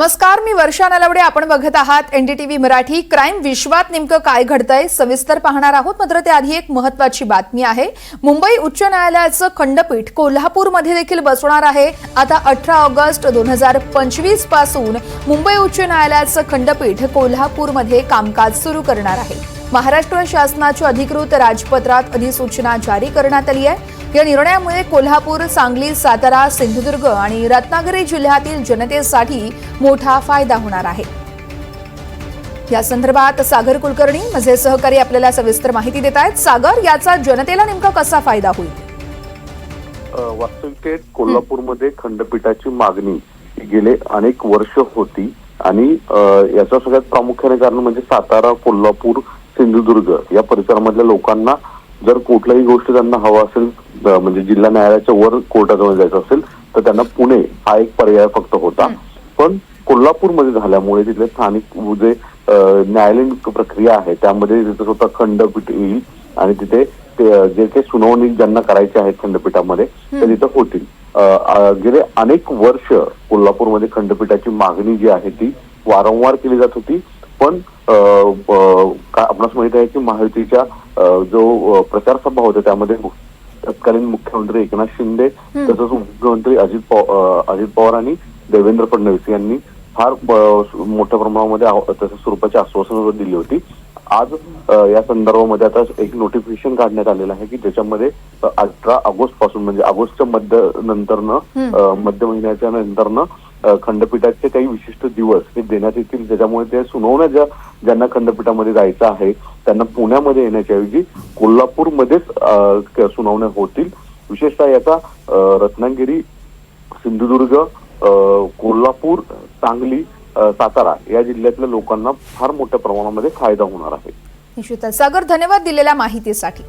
नमस्कार मी वर्षा नलावडे. आपण बघत आहात एनडीटीव्ही मराठी. क्राईम विश्वात नेमकं काय घडतंय सविस्तर पाहणार आहोत. मात्र त्याआधी एक महत्वाची बातमी आहे. मुंबई उच्च न्यायालयाचं खंडपीठ कोल्हापूरमध्ये देखील बसवणार आहे. आता अठरा ऑगस्ट दोन हजार पंचवीसपासून मुंबई उच्च न्यायालयाचं खंडपीठ कोल्हापूरमध्ये कामकाज सुरू करणार आहे. महाराष्ट्र शासनाच्या अधिकृत राजपत्रात अधिसूचना जारी करण्यात आली आहे. या निर्णयामुळे कोल्हापूर सांगली सातारा सिंधुदुर्ग आणि रत्नागिरी जिल्ह्यातील जनतेसाठी मोठा फायदा होणार आहे. या संदर्भात सागर कुलकर्णी माझे सहकारी आपल्याला सविस्तर माहिती देत आहेत. सागर याचा जनतेला नेमका कसा फायदा होईल? वास्तविकतेत कोल्हापूरमध्ये खंडपीठाची मागणी गेले अनेक वर्ष होती आणि याचं सगळ्यात प्रामुख्याने कारण म्हणजे सातारा कोल्हापूर सिंधुदुर्ग या परिसरामधल्या लोकांना जर कुठल्याही गोष्टी त्यांना हवा असेल म्हणजे जिल्हा न्यायालयाच्या वर कोर्टाजवळ जायचं असेल तर त्यांना पुणे हा एक पर्याय फक्त होता. पण कोल्हापूरमध्ये झाल्यामुळे तिथले स्थानिक जे न्यायालयीन प्रक्रिया आहे त्यामध्ये तिथं स्वतः खंडपीठ येईल आणि तिथे जे काही सुनावणी ज्यांना करायची आहेत खंडपीठामध्ये ते तिथं होतील. गेले अनेक वर्ष कोल्हापूरमध्ये खंडपीठाची मागणी जी आहे ती वारंवार केली जात होती. पण आपणास माहीत आहे की महायुतीच्या जो प्रचार सभा होत्या त्यामध्ये तत्कालीन मुख्यमंत्री एकनाथ शिंदे तसंच उपमुख्यमंत्री अजित पव- अ, अजित पवार आणि देवेंद्र फडणवीस यांनी फार मोठ्या प्रमाणामध्ये तसं स्वरूपाची आश्वासनं दिली होती. आज या संदर्भामध्ये आता एक नोटिफिकेशन काढण्यात आलेलं आहे की ज्याच्यामध्ये अठरा ऑगस्टपासून म्हणजे ऑगस्टच्या मध्य नंतरनं मध्य महिन्याच्या नंतरनं खंडपीठाचे काही विशिष्ट दिवस हे देण्यात येतील. त्याच्यामुळे ते सुनावण्या ज्या ज्यांना खंडपीठामध्ये जायचं आहे त्यांना पुण्यामध्ये येण्याच्या ऐवजी कोल्हापूरमध्येच सुनावण्या होतील. विशेषतः याचा रत्नागिरी सिंधुदुर्ग कोल्हापूर सांगली सातारा या जिल्ह्यातल्या लोकांना फार मोठ्या प्रमाणामध्ये फायदा होणार आहे. निश्चितच. सागर धन्यवाद दिलेल्या माहितीसाठी.